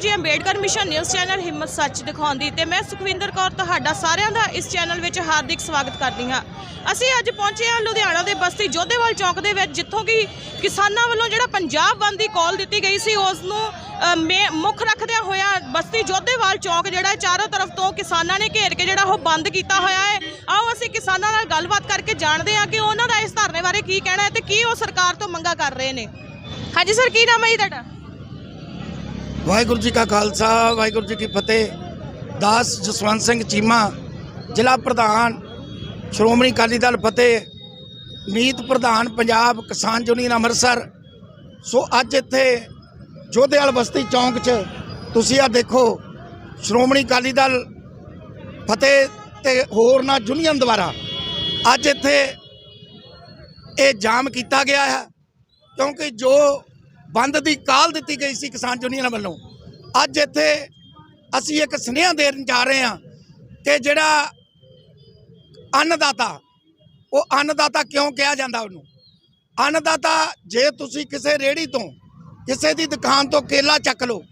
ਜੀ, Ambedkar mission news channel ਹਿੰਮਤ ਸੱਚ ਦਿਖਾਉਣ ਤੇ ਮੈਂ ਸੁਖਵਿੰਦਰ ਕੌਰ ਤੁਹਾਡਾ ਸਾਰਿਆਂ ਦਾ ਇਸ ਚੈਨਲ ਵਿੱਚ ਹਾਰਦਿਕ ਸਵਾਗਤ ਕਰਦੀ ਹਾਂ। ਅਸੀਂ ਅੱਜ ਪਹੁੰਚੇ ਹਾਂ ਲੁਧਿਆਣਾ ਦੇ ਬਸਤੀ ਜੋਧੇਵਾਲ ਚੌਕ ਦੇ ਵਿੱਚ, ਜਿੱਥੋਂ ਕਿ ਕਿਸਾਨਾਂ ਵੱਲੋਂ ਜਿਹੜਾ ਪੰਜਾਬ ਬੰਦ ਦੀ ਕਾਲ ਦਿੱਤੀ ਗਈ ਸੀ, ਉਸ ਨੂੰ ਮੁੱਖ ਰੱਖਦਿਆਂ ਹੋਇਆ ਬਸਤੀ ਜੋਧੇਵਾਲ ਚੌਕ ਜਿਹੜਾ ਚਾਰੋਂ ਤਰਫ ਤੋਂ ਕਿਸਾਨਾਂ ਨੇ ਘੇਰ ਕੇ ਜਿਹੜਾ ਉਹ ਬੰਦ ਕੀਤਾ ਹੋਇਆ ਹੈ। ਆਓ ਅਸੀਂ ਕਿਸਾਨਾਂ ਨਾਲ ਗੱਲਬਾਤ ਕਰਕੇ ਜਾਣਦੇ ਹਾਂ ਕਿ ਉਹਨਾਂ ਦਾ ਇਸ ਧਰਨੇ ਬਾਰੇ ਕੀ ਕਹਿਣਾ ਹੈ ਤੇ ਕੀ ਉਹ ਸਰਕਾਰ ਤੋਂ ਮੰਗਾ ਕਰ ਰਹੇ ਨੇ। ਹਾਂਜੀ ਸਰ, ਕੀ ਨਾਮ ਹੈ ਜੀ ਤੁਹਾਡਾ? ਵਾਹਿਗੁਰੂ ਜੀ ਕਾ ਖਾਲਸਾ, ਵਾਹਿਗੁਰੂ ਜੀ ਕੀ ਫਤਿਹ। ਦਾਸ ਜਸਵੰਤ ਸਿੰਘ ਚੀਮਾ, ਜ਼ਿਲ੍ਹਾ ਪ੍ਰਧਾਨ ਸ਼੍ਰੋਮਣੀ ਅਕਾਲੀ ਦਲ ਫਤਿਹ, ਮੀਤ ਪ੍ਰਧਾਨ ਪੰਜਾਬ ਕਿਸਾਨ ਯੂਨੀਅਨ ਅੰਮ੍ਰਿਤਸਰ। ਸੋ ਅੱਜ ਇੱਥੇ ਜੋਧੇਵਾਲ ਬਸਤੀ ਚੌਂਕ 'ਚ ਤੁਸੀਂ ਆ ਦੇਖੋ, ਸ਼੍ਰੋਮਣੀ ਅਕਾਲੀ ਦਲ ਫਤਿਹ ਤੇ ਹੋਰ ਨਾ ਯੂਨੀਅਨ ਦੁਆਰਾ ਅੱਜ ਇੱਥੇ ਇਹ ਜਾਮ ਕੀਤਾ ਗਿਆ ਹੈ। ਕਿਉਂਕਿ ਜੋ ਬੰਦ ਦੀ ਕਾਲ ਦਿੱਤੀ ਗਈ ਸੀ ਕਿਸਾਨ ਯੂਨੀਅਨ ਵੱਲੋਂ। ਅੱਜ ਇੱਥੇ ਅਸੀਂ ਇੱਕ ਸੁਨੇਹਾ ਦੇਣ ਜਾ ਰਹੇ ਹਾਂ ਕਿ ਜਿਹੜਾ ਅੰਨਦਾਤਾ, ਉਹ ਅੰਨਦਾਤਾ ਕਿਉਂ ਕਿਹਾ ਜਾਂਦਾ ਉਹਨੂੰ? ਅੰਨਦਾਤਾ, ਜੇ ਤੁਸੀਂ ਕਿਸੇ ਰੇੜੀ ਤੋਂ, ਕਿਸੇ ਦੀ ਦੁਕਾਨ ਤੋਂ ਕੇਲਾ ਚੱਕ ਲਓ,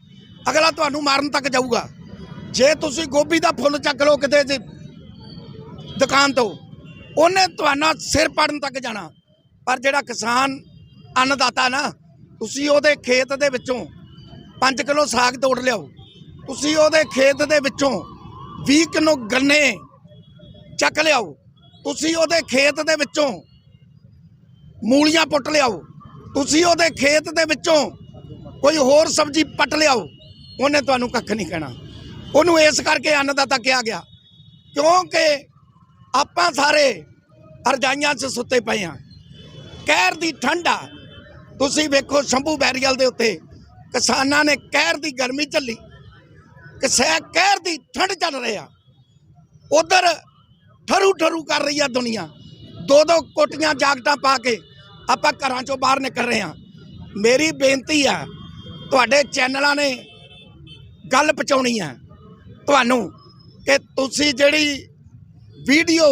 ਅਗਲਾ ਤੁਹਾਨੂੰ ਮਾਰਨ ਤੱਕ ਜਾਊਗਾ। ਜੇ ਤੁਸੀਂ ਗੋਭੀ ਦਾ ਫੁੱਲ ਚੱਕ ਲਓ ਕਿਤੇ ਦੁਕਾਨ ਤੋਂ, ਉਹਨੇ ਤੁਹਾਡਾ ਸਿਰ ਪਾੜਨ ਤੱਕ ਜਾਣਾ। ਪਰ ਜਿਹੜਾ ਕਿਸਾਨ ਅੰਨਦਾਤਾ ਨਾ ਤੁਸੀਂ ਉਹਦੇ ਖੇਤ ਦੇ ਵਿੱਚੋਂ 5 ਕਿਲੋ ਸਾਗ ਤੋੜ ਲਿਆਓ। ਤੁਸੀਂ ਉਹਦੇ ਖੇਤ ਦੇ ਵਿੱਚੋਂ 20 ਕਿਲੋ ਗੰਨੇ ਚੱਕ ਲਿਆਓ। ਤੁਸੀਂ ਉਹਦੇ ਖੇਤ ਦੇ ਵਿੱਚੋਂ ਮੂਲੀਆਂ ਪੁੱਟ ਲਿਆਓ। ਤੁਸੀਂ ਉਹਦੇ ਖੇਤ ਦੇ ਵਿੱਚੋਂ ਕੋਈ ਹੋਰ ਸਬਜ਼ੀ ਪੱਟ ਲਿਆਓ। ਉਹਨੇ ਤੁਹਾਨੂੰ ਕੱਖ ਨਹੀਂ ਕਹਿਣਾ। ਉਹਨੂੰ ਇਸ ਕਰਕੇ ਅੰਨਦਾਤਾ ਕਿਹਾ ਗਿਆ। ਕਿਉਂਕਿ ਆਪਾਂ ਸਾਰੇ ਅਰਜਾਈਆਂ 'ਚ ਸੁੱਤੇ ਪਏ ਹਾਂ। ਕਹਿਰ ਦੀ ਠੰਡਾ ਤੁਸੀਂ ਵੇਖੋ ਸ਼ੰਭੂ ਬੈਰੀਅਲ ਦੇ ਉੱਤੇ ਕਿਸਾਨਾਂ ਨੇ ਕਹਿਰ ਦੀ ਗਰਮੀ ਝੱਲੀ, ਕਿਸੇ ਕਹਿਰ ਦੀ ਠੰਡ ਚੱਲ ਰਿਹਾ ਉਧਰ ਠਰੂ ਠਰੂ ਕਰ ਰਹੀ ਆ ਦੁਨੀਆ। ਦੋ ਦੋ ਕੋਟੀਆਂ ਜਾਗਟਾਂ ਪਾ ਕੇ ਆਪਾਂ ਘਰਾਂ ਚੋਂ ਬਾਹਰ ਨਿਕਲ ਰਹੇ ਹਾਂ ਮੇਰੀ ਬੇਨਤੀ ਆ, ਤੁਹਾਡੇ ਚੈਨਲਾਂ ਨੇ ਗੱਲ ਪਹੁੰਚਾਉਣੀ ਆ ਤੁਹਾਨੂੰ ਕਿ ਤੁਸੀਂ ਜਿਹੜੀ ਵੀਡੀਓ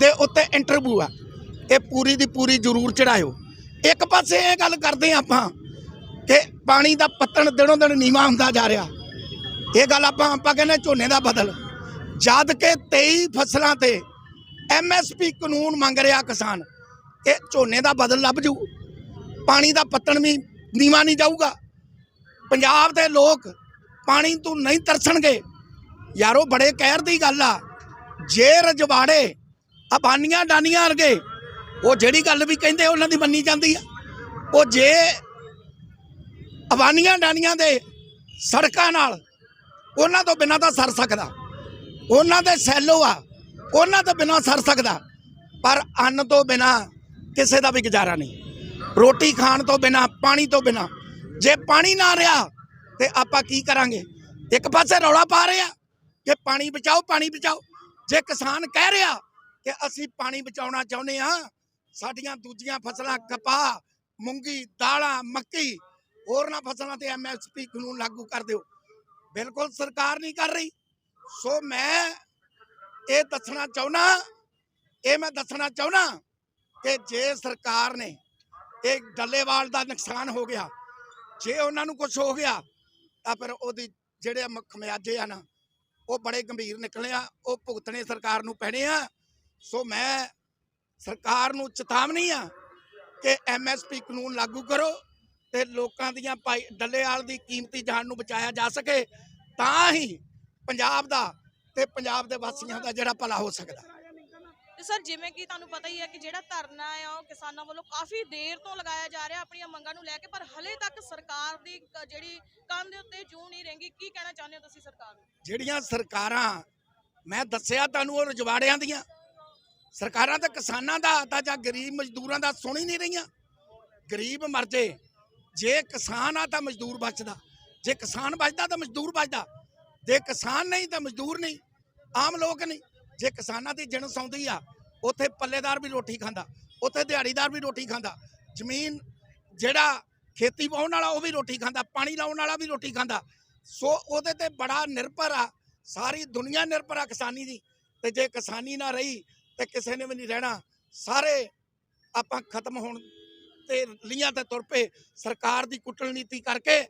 ਦੇ ਉੱਤੇ ਇੰਟਰਵਿਊ ਆ, ਇਹ ਪੂਰੀ ਦੀ ਪੂਰੀ ਜ਼ਰੂਰ ਚੜਾਇਓ ਇੱਕ ਪਾਸੇ ਇਹ ਗੱਲ ਕਰਦੇ ਹਾਂ ਆਪਾਂ ਕਿ ਪਾਣੀ ਦਾ ਪੱਤਣ ਦਿਨੋਂ ਦਿਨ ਨੀਵਾ ਹੁੰਦਾ ਜਾ ਰਿਹਾ। ਇਹ ਗੱਲ ਆਪਾਂ ਆਪਾਂ ਕਹਿੰਦੇ ਝੋਨੇ ਦਾ ਬਦਲ। ਜਦ ਕਿ 23 ਫਸਲਾਂ ਤੇ ਐਮਐਸਪੀ ਕਾਨੂੰਨ ਮੰਗ ਰਿਹਾ ਕਿਸਾਨ ਇਹ ਝੋਨੇ ਦਾ ਬਦਲ ਲੱਭ ਜੂ। ਪਾਣੀ ਦਾ ਪੱਤਣ ਵੀ ਨੀਵਾ ਨਹੀਂ ਜਾਊਗਾ। ਪੰਜਾਬ ਦੇ ਲੋਕ ਪਾਣੀ ਤੋਂ ਨਹੀਂ ਤਰਸਣਗੇ। ਯਾਰੋ ਬੜੇ ਕਹਿਰ ਦੀ ਗੱਲ ਆ। ਜੇ ਰਜਵਾੜੇ ਅਬਾਨੀਆਂ ਡਾਨੀਆਂ ਵਰਗੇ ਉਹ ਜਿਹੜੀ ਗੱਲ ਵੀ ਕਹਿੰਦੇ ਉਹਨਾਂ ਦੀ ਮੰਨੀ ਜਾਂਦੀ ਆ। ਉਹ ਜੇ ਅਵਾਨੀਆਂ ਡਾਨੀਆਂ ਦੇ ਸੜਕਾਂ ਨਾਲ ਉਹਨਾਂ ਤੋਂ ਬਿਨਾਂ ਤਾਂ ਸਰ ਸਕਦਾ। ਉਹਨਾਂ ਦੇ ਸੈਲੋ ਆ, ਉਹਨਾਂ ਤੋਂ ਬਿਨਾਂ ਸਰ ਸਕਦਾ। ਪਰ ਅੰਨ ਤੋਂ ਬਿਨਾਂ ਕਿਸੇ ਦਾ ਵੀ ਗੁਜ਼ਾਰਾ ਨਹੀਂ। ਰੋਟੀ ਖਾਣ ਤੋਂ ਬਿਨਾਂ, ਪਾਣੀ ਤੋਂ ਬਿਨਾਂ। ਜੇ ਪਾਣੀ ਨਾ ਰਿਹਾ, ਤੇ ਆਪਾਂ ਕੀ ਕਰਾਂਗੇ? ਇੱਕ ਪਾਸੇ ਰੌਲਾ ਪਾ ਰਹੇ ਆ ਕਿ ਪਾਣੀ ਬਚਾਓ ਪਾਣੀ ਬਚਾਓ। ਜੇ ਕਿਸਾਨ ਕਹਿ ਰਿਹਾ ਕਿ ਅਸੀਂ ਪਾਣੀ ਬਚਾਉਣਾ ਚਾਹੁੰਦੇ ਆ ਸਾਡੀਆਂ ਦੂਜੀਆਂ ਫਸਲਾਂ ਕਪਾਹ, ਮੂੰਗੀ, ਦਾਲਾਂ, ਮੱਕੀ, ਹੋਰਨਾਂ ਫਸਲਾਂ ਤੇ ਐਮਐਸਪੀ ਕਾਨੂੰਨ ਲਾਗੂ ਕਰ ਦਿਓ। ਬਿਲਕੁਲ ਸਰਕਾਰ ਨਹੀਂ ਕਰ ਰਹੀ। ਸੋ ਮੈਂ ਇਹ ਦੱਸਣਾ ਚਾਹੁੰਦਾ ਇਹ ਮੈਂ ਦੱਸਣਾ ਚਾਹੁੰਦਾ ਕਿ ਜੇ ਸਰਕਾਰ ਨੇ ਇਹ ਡੱਲੇਵਾਲ ਦਾ ਨੁਕਸਾਨ ਹੋ ਗਿਆ, ਜੇ ਉਹਨਾਂ ਨੂੰ ਕੁਝ ਹੋ ਗਿਆ, ਤਾਂ ਫਿਰ ਉਹਦੀ ਜਿਹੜੇ ਮ- ਖਮਿਆਜੇ ਆ ਨਾ ਉਹ ਬੜੇ ਗੰਭੀਰ ਨਿਕਲੇ ਆ, ਉਹ ਭੁਗਤਣੇ ਸਰਕਾਰ ਨੂੰ ਪੈਣੇ ਆ। ਸੋ ਮੈਂ ਸਰਕਾਰ ਨੂੰ ਚੇਤਾਵਨੀ ਆ ਕਿ ਐਮਐਸਪੀ ਕਾਨੂੰਨ ਲਾਗੂ ਕਰੋ ਤੇ ਲੋਕਾਂ ਦੀਆਂ ਭਾਈ ਡੱਲੇਵਾਲ ਦੀ ਕੀਮਤੀ ਜਾਨ ਨੂੰ ਬਚਾਇਆ ਜਾ ਸਕੇ ਤਾਂ ਹੀ ਪੰਜਾਬ ਦਾ ਤੇ ਪੰਜਾਬ ਦੇ ਵਾਸੀਆਂ ਦਾ ਜਿਹੜਾ ਭਲਾ ਹੋ ਸਕਦਾ। ਤੇ ਸਰ ਜਿਵੇਂ ਕਿ ਤੁਹਾਨੂੰ ਪਤਾ ਹੀ ਹੈ ਕਿ ਜਿਹੜਾ ਧਰਨਾ ਆ ਉਹ ਕਿਸਾਨਾਂ ਵੱਲੋਂ ਕਾਫੀ ਦੇਰ ਤੋਂ ਲਗਾਇਆ ਜਾ ਰਿਹਾ ਆਪਣੀਆਂ ਮੰਗਾਂ ਨੂੰ ਲੈ ਕੇ ਪਰ ਹਲੇ ਤੱਕ ਸਰਕਾਰ ਦੀ ਜਿਹੜੀ ਕੰਨ ਦੇ ਉੱਤੇ ਜੂ ਨਹੀਂ ਰਹਿੰਗੀ। ਕੀ ਕਹਿਣਾ ਚਾਹੁੰਦੇ ਹੋ ਤੁਸੀਂ ਸਰਕਾਰ ਨੂੰ? ਜਿਹੜੀਆਂ ਸਰਕਾਰਾਂ ਮੈਂ ਦੱਸਿਆ ਤੁਹਾਨੂੰ ਉਹ ਰਜਵਾੜਿਆਂ ਦੀਆਂ। ਸਰਕਾਰਾਂ ਤਾਂ ਕਿਸਾਨਾਂ ਦਾ ਤਾਂ ਜਾਂ ਗਰੀਬ ਮਜ਼ਦੂਰਾਂ ਦਾ ਸੁਣ ਹੀ ਨਹੀਂ ਰਹੀਆਂ। ਗਰੀਬ ਮਰ ਜੇ ਜੇ ਕਿਸਾਨ ਆ ਤਾਂ ਮਜ਼ਦੂਰ ਬਚਦਾ। ਜੇ ਕਿਸਾਨ ਬਚਦਾ ਤਾਂ ਮਜ਼ਦੂਰ ਬਚਦਾ। ਜੇ ਕਿਸਾਨ ਨਹੀਂ ਤਾਂ ਮਜ਼ਦੂਰ ਨਹੀਂ, ਆਮ ਲੋਕ ਨਹੀਂ। ਜੇ ਕਿਸਾਨਾਂ ਦੀ ਜਿਣਸ ਆਉਂਦੀ ਆ, ਉੱਥੇ ਪੱਲੇਦਾਰ ਵੀ ਰੋਟੀ ਖਾਂਦਾ, ਉੱਥੇ ਦਿਹਾੜੀਦਾਰ ਵੀ ਰੋਟੀ ਖਾਂਦਾ। ਜ਼ਮੀਨ ਜਿਹੜਾ ਖੇਤੀ ਵਾਹੁਣ ਵਾਲਾ ਉਹ ਵੀ ਰੋਟੀ ਖਾਂਦਾ, ਪਾਣੀ ਲਾਉਣ ਵਾਲਾ ਵੀ ਰੋਟੀ ਖਾਂਦਾ। ਸੋ ਉਹਦੇ ਤੇ ਬੜਾ ਨਿਰਭਰ ਆ, ਸਾਰੀ ਦੁਨੀਆ ਨਿਰਭਰ ਆ ਕਿਸਾਨੀ ਦੀ। ਤੇ ਜੇ ਕਿਸਾਨੀ ਨਾ ਰਹੀ ਤੇ ਕਿਸੇ ਨੇ ਵੀ ਨਹੀਂ ਰਹਿਣਾ। ਸਾਰੇ ਆਪਾਂ ਖਤਮ ਹੋਣ ਤੇ ਲੀਆਂ ਤੇ ਤੁਰ ਪਏ। ਸਰਕਾਰ ਦੀ ਕੁੱਟਲ ਨੀਤੀ ਕਰਕੇ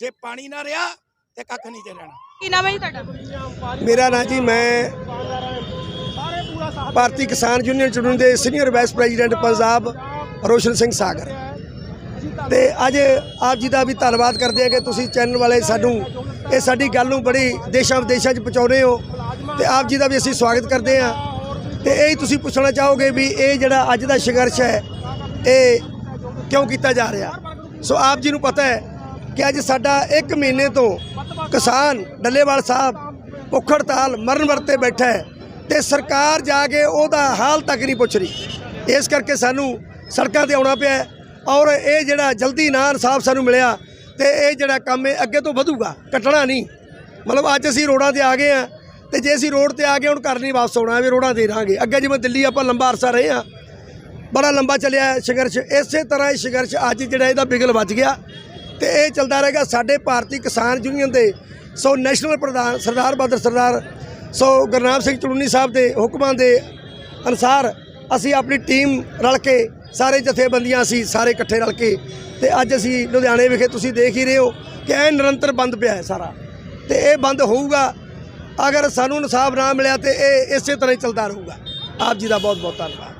ਜੇ ਪਾਣੀ ਨਾ ਰਿਹਾ ਤੇ ਕੱਖ ਨਹੀਂ ਜੇ ਰਹਿਣਾ। ਕੀ ਨਾਮ ਹੈ ਜੀ ਤੁਹਾਡਾ? ਮੇਰਾ ਨਾਂ ਜੀ ਮੈਂ ਭਾਰਤੀ ਕਿਸਾਨ ਯੂਨੀਅਨ ਚੁਣਨ ਦੇ senior vice president Punjab Roshan Singh Sagar. ਤੇ ਅੱਜ ਆਪ ਜੀ ਦਾ ਵੀ ਧੰਨਵਾਦ ਕਰਦੇ ਹਾਂ ਕਿ ਤੁਸੀਂ ਚੈਨਲ ਵਾਲੇ ਸਾਨੂੰ ਇਹ ਸਾਡੀ ਗੱਲ ਨੂੰ ਬੜੀ ਦੇਸ਼ਾਂ ਵਿਦੇਸ਼ਾਂ 'ਚ ਪਹੁੰਚਾਉਂਦੇ ਹੋ। ਤੇ ਆਪ ਜੀ ਦਾ ਵੀ ਅਸੀਂ ਸਵਾਗਤ ਕਰਦੇ ਹਾਂ। ਤੇ ਇਹ ਹੀ ਤੁਸੀਂ ਪੁੱਛਣਾ ਚਾਹੋਗੇ ਵੀ ਇਹ ਜਿਹੜਾ ਅੱਜ ਦਾ ਸੰਘਰਸ਼ ਹੈ, ਇਹ ਕਿਉਂ ਕੀਤਾ ਜਾ ਰਿਹਾ? ਸੋ ਆਪ ਜੀ ਨੂੰ ਪਤਾ ਹੈ ਕਿ ਅੱਜ ਸਾਡਾ 1 ਮਹੀਨੇ ਤੋਂ ਕਿਸਾਨ ਡੱਲੇਵਾਲ ਸਾਹਿਬ ਭੁੱਖ ਹੜਤਾਲ ਮਰਨ ਵਰਤੇ ਬੈਠਾ ਹੈ ਤੇ ਸਰਕਾਰ ਜਾ ਕੇ ਉਹਦਾ ਹਾਲ ਤੱਕ ਨਹੀਂ ਪੁੱਛ ਰਹੀ। ਇਸ ਕਰਕੇ ਸਾਨੂੰ ਸੜਕਾਂ ਤੇ ਆਉਣਾ ਪਿਆ ਔਰ ਇਹ ਜਿਹੜਾ ਜਲਦੀ ਨਾ ਇਨਸਾਫ ਸਾਨੂੰ ਮਿਲਿਆ ਤੇ ਇਹ ਜਿਹੜਾ ਕੰਮ ਹੈ ਅੱਗੇ ਤੋਂ ਵਧੂਗਾ ਕੱਟਣਾ ਨਹੀਂ। ਮਤਲਬ ਅੱਜ ਅਸੀਂ ਰੋਡਾਂ ਤੇ ਆ ਗਏ ਆ ਤੇ ਜੇ ਅਸੀਂ ਰੋਡ ਤੇ ਆ ਗਏ, ਹੁਣ ਘਰ ਨਹੀਂ ਵਾਪਸ ਆਉਣਾ ਵੀ ਰੋਡਾਂ ਦੇ ਰਹਾਂਗੇ। ਅੱਗੇ ਜਿਵੇਂ ਦਿੱਲੀ ਆਪਾਂ ਲੰਬਾ ਅਰਸਾ ਰਹੇ ਆ ਬੜਾ ਲੰਬਾ ਚੱਲਿਆ ਸੰਘਰਸ਼। ਇਸੇ ਤਰ੍ਹਾਂ ਇਹ ਸੰਘਰਸ਼ ਅੱਜ ਜਿਹੜਾ ਇਹਦਾ ਬਿਗਲ ਵੱਜ ਗਿਆ ਤੇ ਇਹ ਚੱਲਦਾ ਰਹੇਗਾ ਸਾਡੇ ਭਾਰਤੀ ਕਿਸਾਨ ਯੂਨੀਅਨ ਦੇ, ਸੋ ਨੈਸ਼ਨਲ ਪ੍ਰਧਾਨ ਸਰਦਾਰ ਬਹਾਦਰ ਸਰਦਾਰ, ਸੋ ਗੁਰਨਾਮ ਸਿੰਘ ਚੜੂਨੀ ਸਾਹਿਬ ਦੇ ਹੁਕਮਾਂ ਦੇ ਅਨੁਸਾਰ ਅਸੀਂ ਆਪਣੀ ਟੀਮ ਰਲ ਕੇ ਸਾਰੇ ਜਥੇਬੰਦੀਆਂ ਅਸੀਂ ਸਾਰੇ ਇਕੱਠੇ ਰਲ ਕੇ ਤੇ ਅੱਜ ਅਸੀਂ ਲੁਧਿਆਣੇ ਵਿਖੇ ਤੁਸੀਂ ਦੇਖ ਹੀ ਰਹੇ ਹੋ ਕਿ ਇਹ ਨਿਰੰਤਰ ਬੰਦ ਪਿਆ ਹੈ ਸਾਰਾ। ਤੇ ਇਹ ਬੰਦ ਹੋਊਗਾ ਅਗਰ ਸਾਨੂੰ ਇਨਸਾਫ ਨਾ ਮਿਲਿਆ ਤੇ ਇਹ ਇਸੇ ਤਰ੍ਹਾਂ ਹੀ ਚੱਲਦਾ ਰਹੂਗਾ। ਆਪ ਜੀ ਦਾ ਬਹੁਤ ਬਹੁਤ ਧੰਨਵਾਦ।